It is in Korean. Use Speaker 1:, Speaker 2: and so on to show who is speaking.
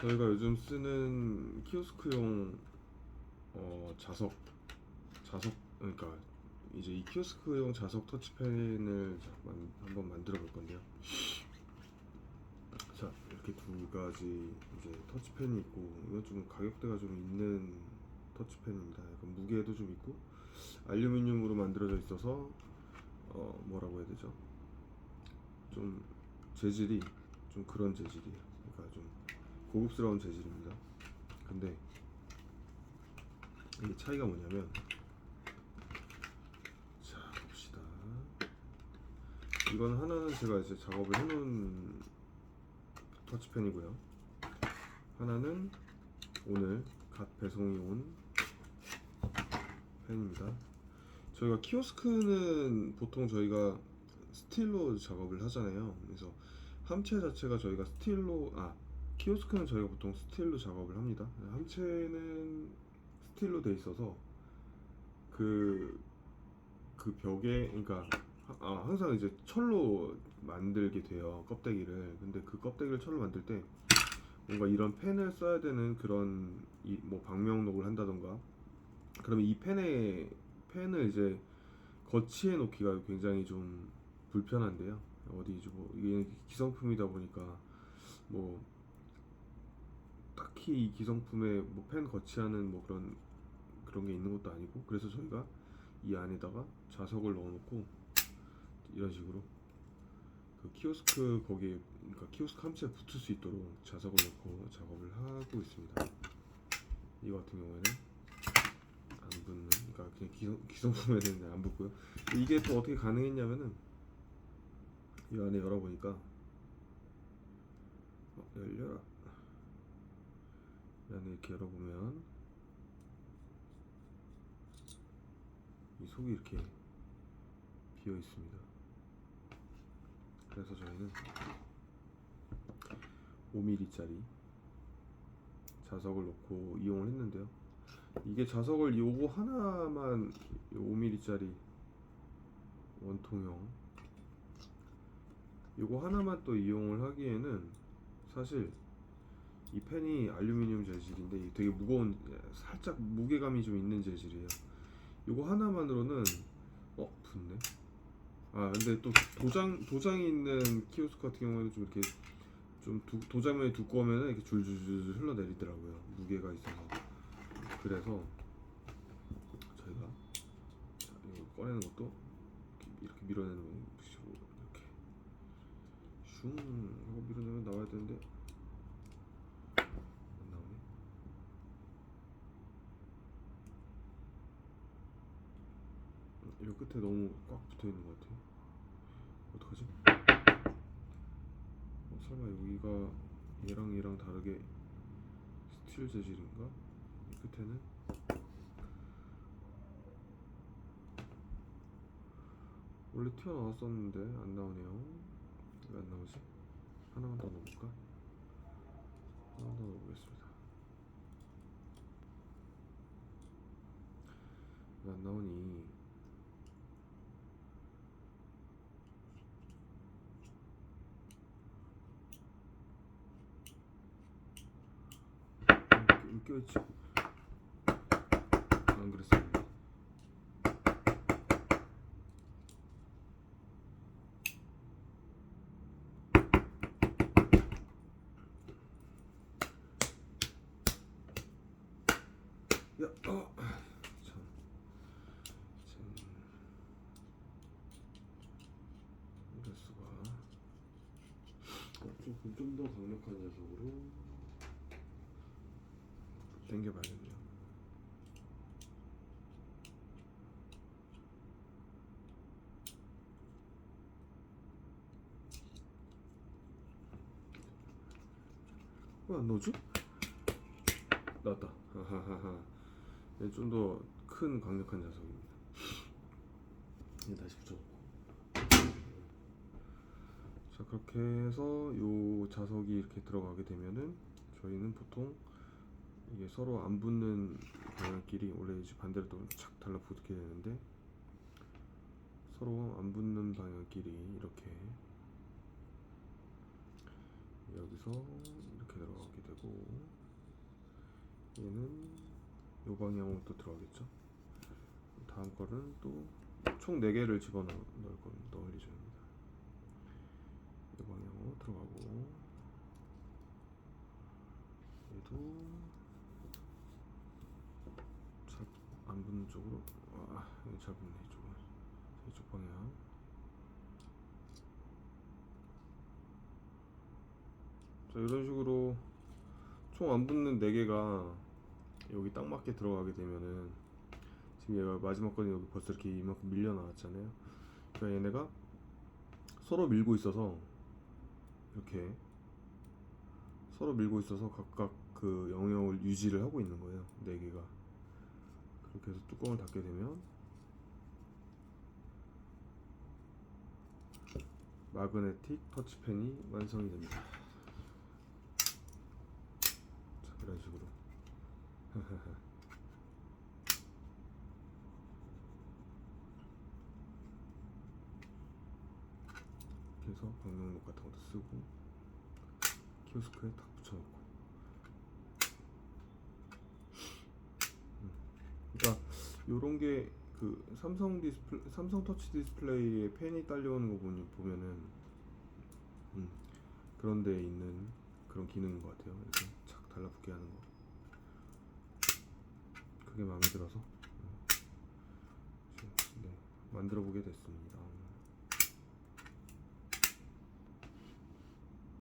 Speaker 1: 저희가 요즘 쓰는 키오스크용 어, 자석 자석 그러니까 이제 이 키오스크용 자석 터치펜을 한번 만들어 볼 건데요. 자 이렇게 두 가지 이제 터치펜이 있고 이건 좀 가격대가 좀 있는 터치펜입니다. 약간 무게도 좀 있고 알루미늄으로 만들어져 있어서 어 뭐라고 해야 되죠? 좀 재질이 좀 그런 재질이에요. 그러니까 좀 고급스러운 재질입니다. 근데 이게 차이가 뭐냐면 자 봅시다. 이건 하나는 제가 이제 작업을 해놓은 터치펜이고요. 하나는 오늘 갓 배송이 온 펜입니다. 저희가 키오스크는 보통 저희가 스틸로 작업을 하잖아요. 그래서 함체 자체가 저희가 스틸로 아 키오스크는 저희가 보통 스틸로 작업을 합니다. 함체는 스틸로 돼 있어서 그, 그 벽에, 그러니까, 하- 아, 항상 이제 철로 만들게 돼요. 껍데기를. 근데 그 껍데기를 철로 만들 때 뭔가 이런 펜을 써야 되는 그런, 이, 뭐, 방명록을 한다던가. 그러면 이 펜에, 펜을 이제 거치해 놓기가 굉장히 좀 불편한데요. 어디 이제 뭐, 이게 기성품이다 보니까 뭐, 딱히 이 기성품에 뭐 펜 거치하는 뭐 그런 그런 게 있는 것도 아니고 그래서 저희가 이 안에다가 자석을 넣어놓고 이런 식으로 그 키오스크 거기에 그러니까 키오스크 함체에 붙을 수 있도록 자석을 넣고 작업을 하고 있습니다. 이거 같은 경우에는 안 붙는 그러니까 그냥 기성, 기성품에는 안 붙고요. 이게 또 어떻게 가능했냐면은 이 안에 열어보니까 어, 열려라. 이 안에 이렇게 열어보면 이 속이 이렇게 비어 있습니다. 그래서 저희는 5mm짜리 자석을 넣고 이용을 했는데요. 이게 자석을 요거 하나만 5mm짜리 원통형 요거 하나만 또 이용을 하기에는 사실 이 펜이 알루미늄 재질인데 되게 무거운 살짝 무게감이 좀 있는 재질이에요. 요거 하나만으로는 어 붙네. 아 근데 또 도장 도장이 있는 키오스크 같은 경우에는 좀 이렇게 좀 두, 도장면이 두꺼우면 이렇게 줄줄줄 흘러내리더라고요. 무게가 있어서 그래서 저희가 자, 이거 꺼내는 것도 이렇게, 이렇게 밀어내는 식으로 이렇게 슝 하고 밀어내면 나와야 되는데 안 나오네. 이 끝에 너무 꽉 붙어 있는 것 같아. 어떡하지? 어, 설마 여기가 얘랑 얘랑 다르게 스틸 재질인가? 이 끝에는 원래 튀어나왔었는데 안 나오네요. 왜 안 나오지? 하나만 더 넣어볼까? 하나만 더 넣어보겠습니다. 왜 안 나오니? 음, 껴있지. 안 그랬었는데. 야, 어, 참. 어, 좀, 좀더 강력한 녀석으로 당겨봐야겠네요. 왜안 넣어줘? 나왔다. 좀 더 큰 강력한 자석입니다. 다시 붙여놓고. 자 그렇게 해서 요 자석이 이렇게 들어가게 되면은 저희는 보통 이게 서로 안 붙는 방향끼리 원래 이제 반대로 또착 달라붙게 되는데 서로 안 붙는 방향끼리 이렇게 여기서 이렇게 들어가게 되고 얘는 요 방향으로 또 들어가겠죠. 다음 거는 또 총 4개를 집어넣을 건 넣을 예정입니다. 이 방향으로 들어가고 얘도 잘 안 붙는 쪽으로 아 여기 잘 붙네 이쪽은. 이쪽 방향. 자 이런 식으로 총 안 붙는 4개가 여기 딱 맞게 들어가게 되면은 지금 얘가 마지막 건이 여기 벌써 이렇게 이만큼 밀려 나왔잖아요. 그러니까 얘네가 서로 밀고 있어서 이렇게 서로 밀고 있어서 각각 그 영역을 유지를 하고 있는 거예요 네 개가 그렇게 해서 뚜껑을 닫게 되면 마그네틱 터치펜이 완성이 됩니다. 자 이런 식으로. 이렇게 해서 방명록 같은 것도 쓰고 키오스크에 딱 붙여놓고 음. 그러니까 요런 게 그 삼성 디스플레이, 삼성 터치 디스플레이에 펜이 딸려오는 거 보니, 보면은 음, 그런 데 있는 그런 기능인 것 같아요. 이렇게 착 달라붙게 하는 거. 그게 마음에 들어서? 음, 네, 만들어 보게 됐습니다